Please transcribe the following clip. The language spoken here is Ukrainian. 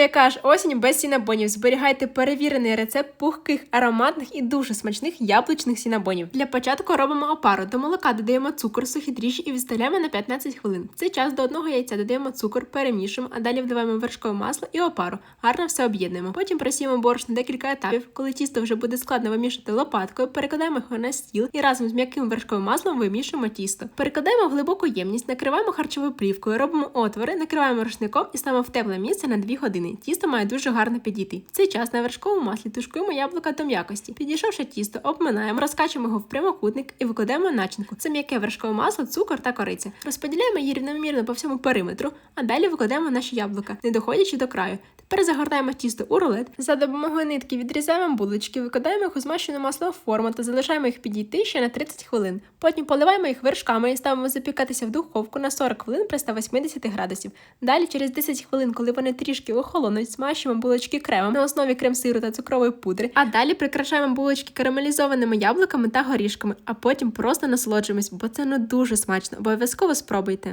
яка ж осінь без сінабонів. Зберігайте перевірений рецепт пухких, ароматних і дуже смачних яблучних сінабонів. Для початку робимо опару. До молока додаємо цукор, сухі дріжджі і відставляємо на 15 хвилин. В цей час до одного яйця додаємо цукор, перемішуємо, а далі вливаємо вершкове масло і опару. Гарно все об'єднуємо. Потім просіємо борошно декілька етапів. Коли тісто вже буде складно вимішати лопаткою, перекладаємо його на стіл і разом з м'яким вершковим маслом вимішуємо тісто. Перекладаємо в глибоку ємність, накриваємо харчовою плівкою, робимо отвори, накриваємо рушником і ставимо в тепле місце на 2 години. Тісто має дуже гарно підійти. В цей час на вершковому маслі тушкуємо яблука до м'якості. Підійшовши тісто, обминаємо, розкачуємо його в прямокутник і викладаємо начинку. Це м'яке вершкове масло, цукор та кориця. Розподіляємо її рівномірно по всьому периметру, а далі викладаємо наші яблука, не доходячи до краю. Тепер загортаємо тісто у рулет. За допомогою нитки відрізаємо булочки, викладаємо їх у змащену масло в форму та залишаємо їх підійти ще на 30 хвилин. Потім поливаємо їх вершками і ставимо запікатися в духовку на 40 хвилин при 180 градусів. Далі, через 10 хвилин, коли вони трішки охолонуть, змащуємо булочки кремом на основі крем-сиру та цукрової пудри. А далі прикрашаємо булочки карамелізованими яблуками та горішками, а потім просто насолоджуємось, бо це ну дуже смачно. Обов'язково спробуйте.